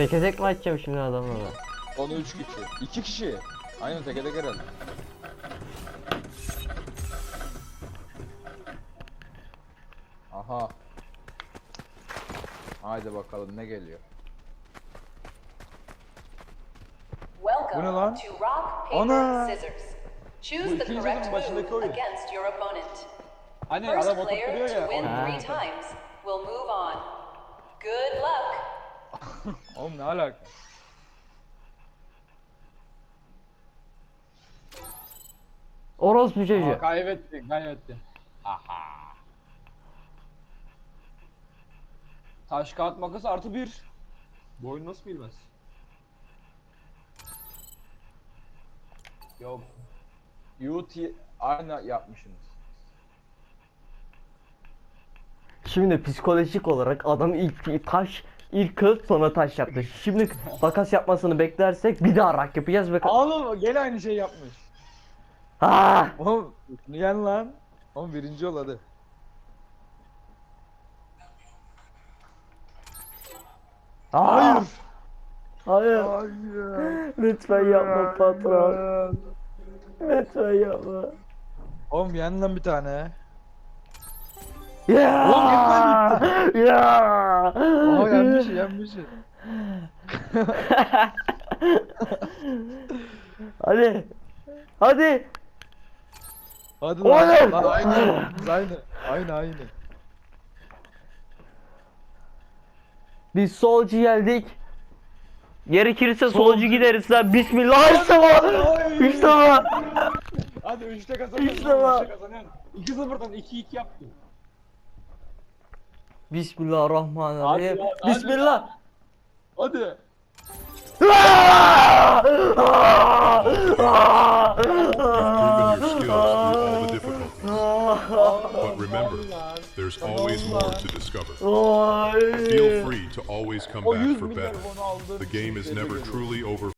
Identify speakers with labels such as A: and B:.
A: Teke tek mi açacağım şimdi adamla?
B: Onu 3 kişi. 2 kişi. Aynen teke tek herhalde. Aha. Haydi bakalım ne geliyor.
C: Welcome
B: Bu ne lan?
C: to Rock, Paper,
B: Ana!
C: Scissors. Choose
D: Bu
C: the
D: ikinci
C: correct
D: sezonun başındaki
C: move
D: oyun.
C: against your opponent.
D: Hani
C: First
D: adam
C: to
D: ya.
C: win three times will move on. Good luck.
B: Oğlum ne alaka?
A: Orospu
D: Aa,
A: çocuğu.
D: kaybetti, kaybetti. Aha. Taş kağıt makas artı bir. Bu oyunu nasıl bilmez?
B: Yok. UT aynı yapmışsınız.
A: Şimdi psikolojik olarak adam ilk taş ilk kılıç sonra taş yaptı. Şimdi makas yapmasını beklersek bir daha rak yapacağız ve
B: Oğlum gene aynı şey yapmış.
A: Aa!
B: Oğlum yen lan. Oğlum birinci ol hadi.
A: Hayır. Hayır.
B: Hayır.
A: Lütfen yapma patron. Lütfen yapma.
B: Oğlum yen lan bir tane.
A: Ya!
B: Oğlum,
A: Ya!
B: Aa yenmiş yenmiş.
A: Hadi. Hadi.
B: Hadi
A: Oğlum!
B: lan. Lan aynı. Aynı. Aynı aynı.
A: Biz solcu geldik. Gerekirse solcu gideriz lan. Bismillah. İşte bu. İşte bu.
D: Hadi 3'te kazanıyorsun.
A: İşte bu.
D: 3'te kazanıyorsun. 2-0'dan 2-2 yaptın.
A: Bismillahirrahmanirrahim.
D: Hadi, hadi.
A: Bismillah.
D: Hadi.
E: But remember, there's always more to discover. Feel free to always come back
D: 100
E: for better. The game is never truly over